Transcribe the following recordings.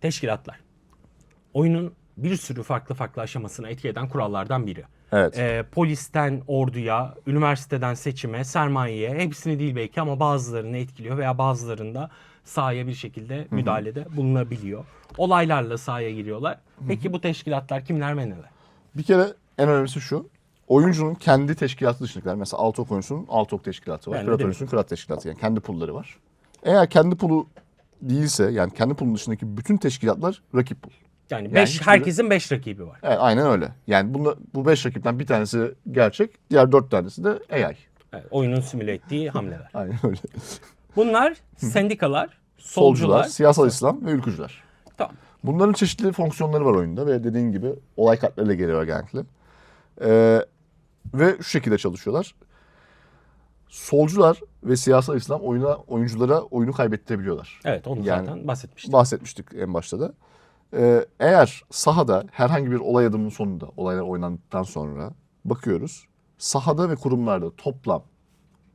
Teşkilatlar. Oyunun bir sürü farklı farklı aşamasına etki eden kurallardan biri. Evet. Ee, polisten orduya, üniversiteden seçime, sermayeye hepsini değil belki ama bazılarını etkiliyor veya bazılarında sahaya bir şekilde müdahalede bulunabiliyor. Olaylarla sahaya giriyorlar. Peki bu teşkilatlar kimler ve neler? Bir kere en önemlisi şu. Oyuncunun kendi teşkilatı dışındakiler. Mesela Altok oyuncusunun Altok teşkilatı var. Yani mi? oyuncusunun Kırat teşkilatı. Yani kendi pulları var. Eğer kendi pulu değilse yani kendi pulun dışındaki bütün teşkilatlar rakip pul. Yani, beş, hiçbiri- herkesin 5 rakibi var. Evet, aynen öyle. Yani bunda, bu beş rakipten bir tanesi gerçek, diğer dört tanesi de AI. Evet, oyunun simüle ettiği hamleler. Aynen öyle. Bunlar sendikalar, Solcular, solcular. siyasal İslam ve ülkücüler. Tamam. Bunların çeşitli fonksiyonları var oyunda ve dediğin gibi olay kartlarıyla geliyor genellikle. Ee, ve şu şekilde çalışıyorlar. Solcular ve siyasal İslam oyuna, oyunculara oyunu kaybettirebiliyorlar. Evet onu Yani- zaten bahsetmiştim. Bahsetmiştik en başta da. Ee, eğer sahada herhangi bir olay adımının sonunda, olaylar oynandıktan sonra bakıyoruz. Sahada ve kurumlarda toplam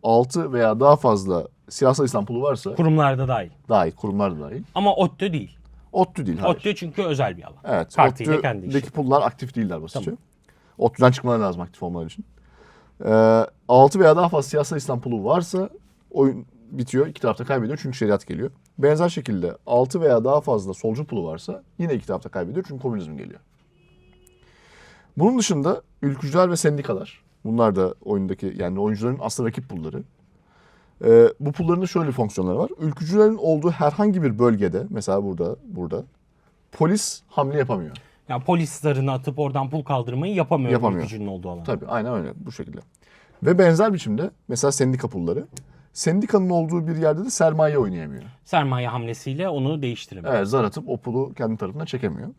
6 veya daha fazla siyasal İslam pulu varsa Kurumlarda dahil. dahil, kurumlar da dahil. Ama ODTÜ değil. ODTÜ değil, hayır. ODTÜ çünkü özel bir alan. Evet. Kartıyla kendi işi. Pullar aktif değiller basitçe. ODTÜ'den çıkmaları lazım aktif olmaları için. Ee, 6 veya daha fazla siyasal İslam pulu varsa oyun bitiyor. iki tarafta kaybediyor çünkü şeriat geliyor. Benzer şekilde 6 veya daha fazla solcu pulu varsa yine iki tarafta kaybediyor çünkü komünizm geliyor. Bunun dışında ülkücüler ve sendikalar. Bunlar da oyundaki yani oyuncuların aslında rakip pulları. Ee, bu pulların da şöyle fonksiyonları var. Ülkücülerin olduğu herhangi bir bölgede mesela burada burada polis hamle yapamıyor. Yani polis zarını atıp oradan pul kaldırmayı yapamıyor, Yapamıyor. ülkücünün olduğu alan. Tabii aynen öyle bu şekilde. Ve benzer biçimde mesela sendika pulları. Sendikanın olduğu bir yerde de sermaye oynayamıyor. Sermaye hamlesiyle onu değiştiremiyor. Evet zar atıp o pulu kendi tarafına çekemiyor.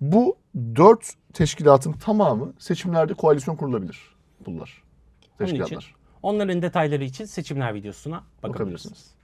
Bu dört teşkilatın tamamı seçimlerde koalisyon kurulabilir pullar. Onun için Teşkilatlar. onların detayları için seçimler videosuna bakabilirsiniz. Bakabilirsiniz.